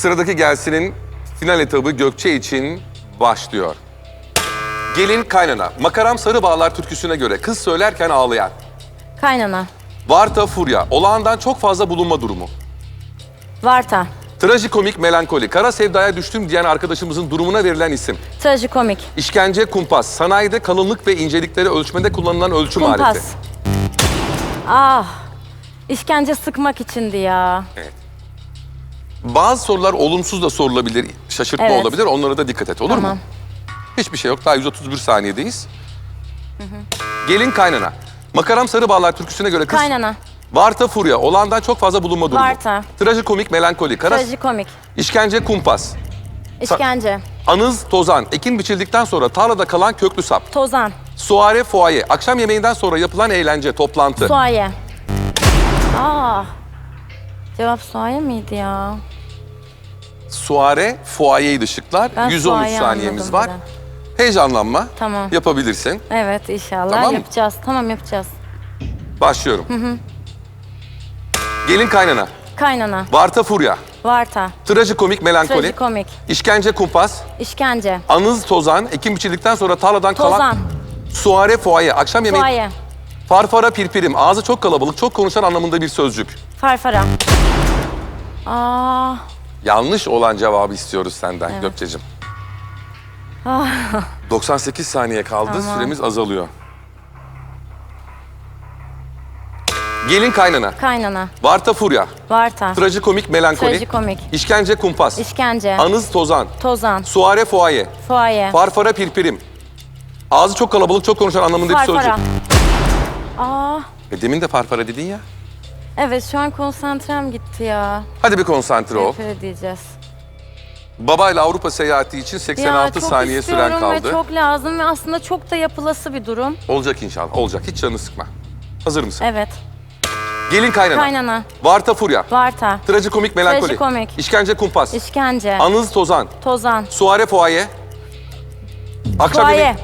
Sıradaki gelsinin final etabı Gökçe için başlıyor. Gelin kaynana. Makaram Sarı Bağlar türküsüne göre kız söylerken ağlayan. Kaynana. Varta furya. Olağandan çok fazla bulunma durumu. Varta. Trajikomik melankoli. Kara sevdaya düştüm diyen arkadaşımızın durumuna verilen isim. Trajikomik. İşkence kumpas. Sanayide kalınlık ve incelikleri ölçmede kullanılan ölçüm Kumpas. aleti. Ah. İşkence sıkmak içindi ya. Bazı sorular olumsuz da sorulabilir, şaşırtma Evet. olabilir. Onlara da dikkat et olur Tamam. mu? Hiçbir şey yok. Daha 131 saniyedeyiz. Gelin kaynana. Makaram Sarı Bağlar türküsüne göre kız... Kaynana. Varta furya. Olağandan çok fazla bulunma durumu. Varta. Trajikomik melankoli. Kara... Trajikomik. İşkence kumpas. İşkence. Anız tozan. Ekin biçildikten sonra tarlada kalan köklü sap. Tozan. Suare fuaye. Akşam yemeğinden sonra yapılan eğlence, toplantı. Suaye. Ah. Cevap suaye miydi ya? Suare fuayeydi şıklar. Ben 113 suaye saniyemiz anladım var. bir Heyecanlanma. Tamam. Yapabilirsin. Evet inşallah Tamam mı? yapacağız. Tamam yapacağız. Başlıyorum. Gelin kaynana. Kaynana. Varta furya. Varta. Trajikomik melankoli. Trajikomik. İşkence kumpas. İşkence. Anız tozan. Ekim biçildikten sonra tarladan kalan. Tozan. Suare fuaye. Akşam yemeği. Suaye. Farfara pirpirim. Ağzı çok kalabalık, çok konuşan anlamında bir sözcük. Farfara. Aa. Yanlış olan cevabı istiyoruz senden Gökçe'cim. 98 saniye kaldı. Tamam. Süremiz azalıyor. Gelin kaynana. Kaynana. Varta furya. Varta. Trajikomik melankoli. Trajikomik. İşkence kumpas. İşkence. Anız tozan. Tozan. Suare fuaye. Fuaye. Farfara pirpirim. Ağzı çok kalabalık, çok konuşan anlamında bir Farfara. sözcük. Aa. E, demin de farfara dedin ya. Evet şu an konsantrem gitti ya. Hadi bir konsantre ol. Nefret edeceğiz. Babayla Avrupa seyahati için 86 ya, çok saniye süren istiyorum kaldı. ve çok lazım ve aslında çok da yapılası bir durum. Olacak inşallah. Olacak. Hiç canını sıkma. Hazır mısın? Evet. Gelin kaynana. Kaynana. Varta furya. Varta. Trajikomik melankoli. Trajikomik. İşkence kumpas. İşkence. Anız tozan. Tozan. Suare fuaye. Akşam Fuaye.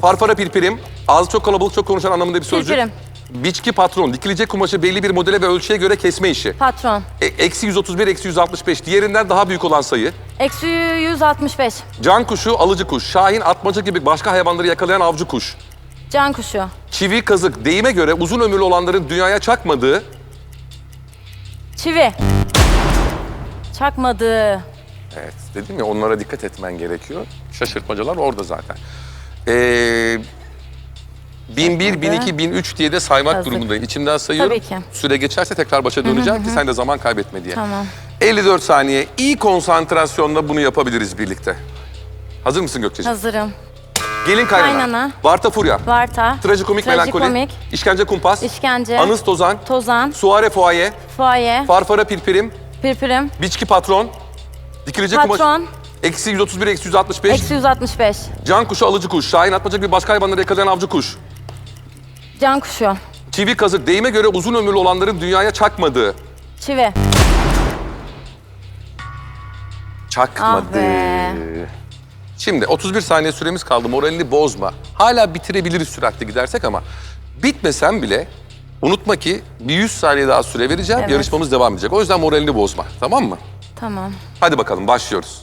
Farfara pirpirim. Ağzı çok kalabalık, çok konuşan anlamında bir sözcük. Pirpirim. Biçki patron. Dikilecek kumaşı belli bir modele ve ölçüye göre kesme işi. Patron. E, eksi 131, eksi 165. Diğerinden daha büyük olan sayı. Eksi 165. Can kuşu, alıcı kuş. Şahin, atmaca gibi başka hayvanları yakalayan avcı kuş. Can kuşu. Çivi, kazık. Deyime göre uzun ömürlü olanların dünyaya çakmadığı Çivi. Çakmadı. Evet dedim ya onlara dikkat etmen gerekiyor. Şaşırtmacalar orada zaten. Ee, 1001, 1002, 1003 diye de saymak Hazır. durumundayım. İçimden sayıyorum. Tabii ki. Süre geçerse tekrar başa döneceğim ki sen de zaman kaybetme diye. Tamam. 54 saniye. İyi konsantrasyonla bunu yapabiliriz birlikte. Hazır mısın Gökçe'ciğim? Hazırım. Gelin kaynana. Kaynana. Varta furya. Varta. Trajikomik melankoli. Trajikomik. İşkence kumpas. İşkence. Anız tozan. Tozan. Suare fuaye. Fuaye. Farfara pirpirim. Pirpirim. Biçki patron. Dikilecek kumaş. Patron. Eksi 131, eksi 165. Eksi 165. Can kuşu, alıcı kuş. Şahin atmaca bir başka hayvanları yakalayan avcı kuş. Can kuşu. Çivi kazık. Deyime göre uzun ömürlü olanların dünyaya çakmadığı. Çivi. Çakmadı. Ah be. Şimdi 31 saniye süremiz kaldı. Moralini bozma. Hala bitirebiliriz süratle gidersek ama bitmesem bile unutma ki bir 100 saniye daha süre vereceğim. Evet. Yarışmamız devam edecek. O yüzden moralini bozma. Tamam mı? Tamam. Hadi bakalım başlıyoruz.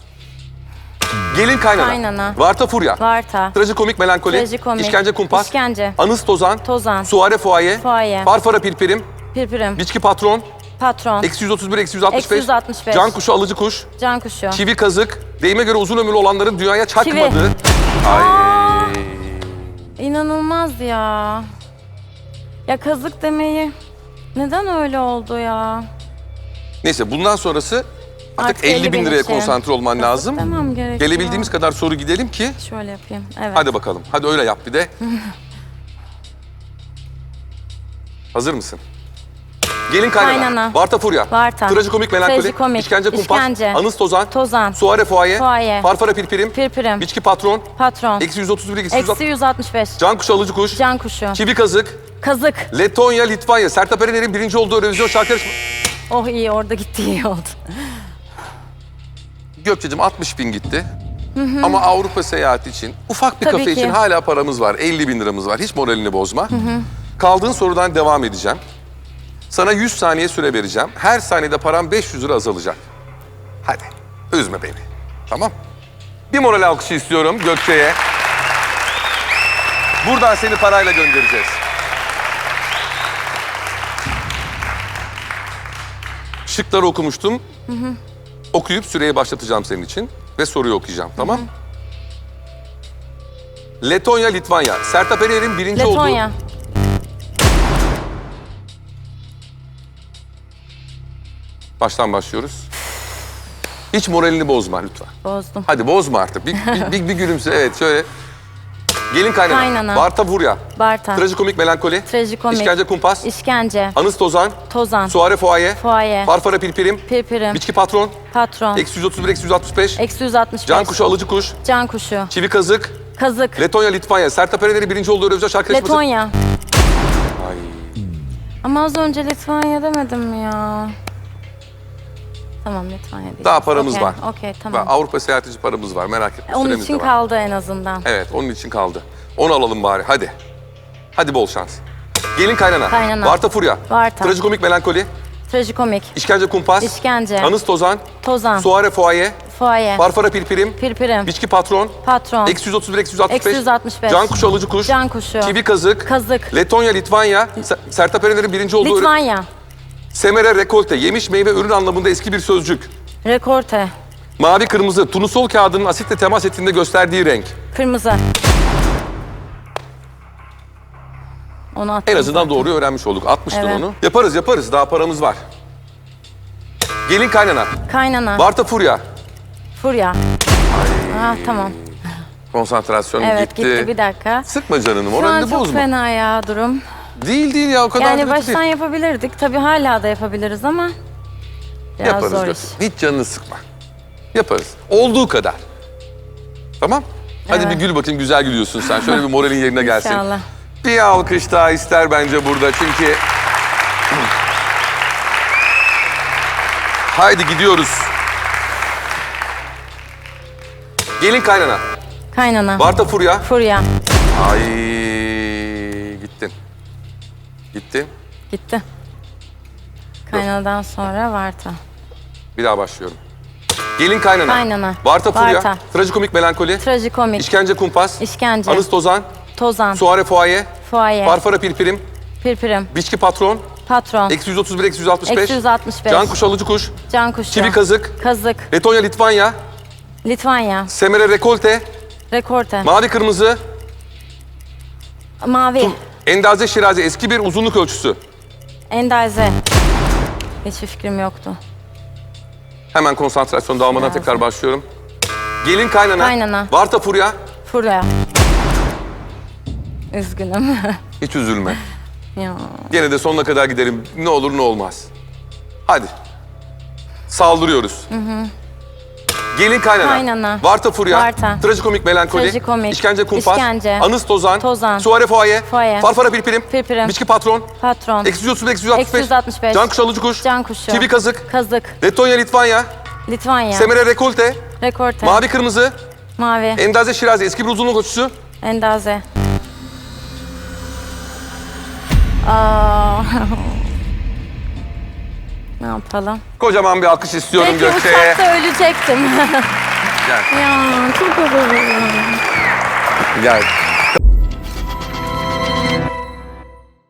Gelin kaynana. Kaynana. Varta furya. Varta. Trajikomik melankoli. Trajikomik. İşkence kumpas. İşkence. Anız tozan. Tozan. Suare fuaye. Fuaye. Farfara pirpirim. Pirpirim. Biçki patron. Patron. Eksi 131, eksi 165. Eksi 165. Can kuşu, alıcı kuş. Can kuşu. Çivi kazık. Deyime göre uzun ömürlü olanların dünyaya çakmadığı. Ay. İnanılmaz ya. Ya kazık demeyi. Neden öyle oldu ya? Neyse bundan sonrası artık, Artık 50 50 bin liraya konsantre olman lazım. demem gerekiyor. Gelebildiğimiz kadar soru gidelim ki. Şöyle yapayım. Evet. Hadi bakalım. Hadi öyle yap bir de. Hazır mısın? Gelin kaynana. Kaynana. Varta furya. Varta. Trajikomik melankoli. Trajikomik. İşkence kumpas. İşkence. Anız tozan. Tozan. Suare fuaye. Fuaye. Farfara pirpirim. Pirpirim. Biçki patron. Patron. Eksi 131, eksi, Eksi 160. 165. Can kuşu, alıcı kuş. Can kuşu. Çivi kazık. Kazık. Letonya, Litvanya. Sertab Erener'in birinci olduğu Eurovision şarkı yarışması. Oh iyi orada gitti iyi oldu. Gökçe'cim 60 bin gitti. Ama Avrupa seyahati için, ufak bir Tabii kafe ki. için hala paramız var. 50 bin liramız var. Hiç moralini bozma. Kaldığın sorudan devam edeceğim. Sana 100 saniye süre vereceğim. Her saniyede param 500 lira azalacak. Hadi. Üzme beni. Tamam? Bir moral alkışı istiyorum Gökçe'ye. Buradan seni parayla göndereceğiz. Şıkları okumuştum. Okuyup süreyi başlatacağım senin için ve soruyu okuyacağım. Tamam? Letonya, Litvanya. Sertab Erener'in birinci olduğu... Letonya. Baştan başlıyoruz. Hiç moralini bozma lütfen. Bozdum. Hadi bozma artık. Bir, bir, bir, bir gülümse. Evet şöyle. Gelin kaynana. Kaynana. Barta Furya. Barta. Trajikomik melankoli. Trajikomik. İşkence kumpas. İşkence. Anıs tozan. Tozan. Suare fuaye. Fuaye. Farfara pilpirim. Pirpirim. Biçki patron. Patron. Eksi 131, eksi 165. Eksi 165. Can kuşu, alıcı kuş. Can kuşu. Çivi kazık. Kazık. Letonya, Litvanya. Sertab Erener'in birinci olduğu Eurovision şarkı yarışması. Letonya. Ay. Ama az önce Litvanya demedim mi ya? Tamam değil. Daha paramız Okey, var. Okey Ve tamam. Avrupa seyahatici paramız var merak etme. Onun Süremiz için de var. kaldı en azından. Evet onun için kaldı. Onu alalım bari hadi. Hadi bol şans. Gelin kaynana. Kaynana. Varta Furya. Varta. Trajikomik melankoli. Trajikomik. İşkence kumpas. İşkence. Anıs tozan. Tozan. Suare fuaye. Fuaye. Farfara pirpirim. Pirpirim. Biçki patron. Patron. Eksi 131, eksi 165. Eksi 165. Can kuşu, alıcı kuş. Can kuşu. Çivi kazık. Kazık. Letonya, Litvanya. Se- Sertab Erener'in birinci olduğu... Litvanya. Semere, rekolte. Yemiş, meyve, ürün anlamında eski bir sözcük. Rekorte. Mavi, kırmızı. Tunusol kağıdının asitle temas ettiğinde gösterdiği renk. Kırmızı. Onu attım. En azından doğruyu öğrenmiş olduk. Atmıştın Evet. onu. Yaparız yaparız. Daha paramız var. Gelin kaynana. Kaynana. Barta Furya. Furya. Ah tamam. Konsantrasyon Evet gitti. gitti bir dakika. Sıkma canını. Şu an Moralini çok bozma. fena ya durum. Değil değil ya o kadar Yani kötü baştan değil. yapabilirdik. Tabii hala da yapabiliriz ama biraz Yaparız zor iş. Hiç canını sıkma. Yaparız. Olduğu kadar. Tamam? Hadi Evet. bir gül bakayım. Güzel gülüyorsun sen. Şöyle bir moralin yerine gelsin. İnşallah. Bir alkış daha ister bence burada çünkü... Haydi gidiyoruz. Gelin kaynana. Kaynana. Barta Furya. Furya. Ay. Gittin. Gitti. Kaynanadan sonra Varta. Bir daha başlıyorum. Gelin kaynana. Kaynana. Furya. Varta. Trajikomik melankoli. Trajikomik. İşkence kumpas. İşkence. Anıs tozan. Tozan. Suare fuaye. Fuaye. Farfara pirpirim. Pirpirim. Biçki patron. Patron. Eksi 131, eksi 165. Eksi 165. Can kuş, alıcı kuş. Can kuşu. Çivi kazık. Kazık. Letonya, Litvanya. Litvanya. Semere, rekolte. Rekorte. Mavi, kırmızı. Mavi. Endaze, şiraze. Eski bir uzunluk ölçüsü. Endaze. Hiçbir fikrim yoktu. Hemen konsantrasyon dağılmadan Lazım. tekrar başlıyorum. Gelin kaynana. Kaynana. Varta Furya. Furya. Üzgünüm. Hiç üzülme. ya. Gene de sonuna kadar giderim. Ne olur ne olmaz. Hadi. Saldırıyoruz. Gelin kaynana. Kaynana. Varta Furya. Varta. Trajikomik melankoli. Trajikomik. İşkence kumpas. İşkence. Anıs tozan. Tozan. Suare fuaye. Fuaye. Farfara pirpirim. Pirpirim. Biçki patron. Patron. Eksi 130, eksi 165. Eksi 165. Can kuş, alıcı kuş. Can kuşu. Çivi kazık. Kazık. Letonya, Litvanya. Litvanya. Semere, rekolte. Rekorte. Mavi, kırmızı. Mavi. Endaze, şiraze. Eski bir uzunluk ölçüsü. Endaze. Aa. Yapalım? Kocaman bir alkış istiyorum Belki Gökçe'ye. uçakta ölecektim. Gel. ya çok üzüldüm. Gel.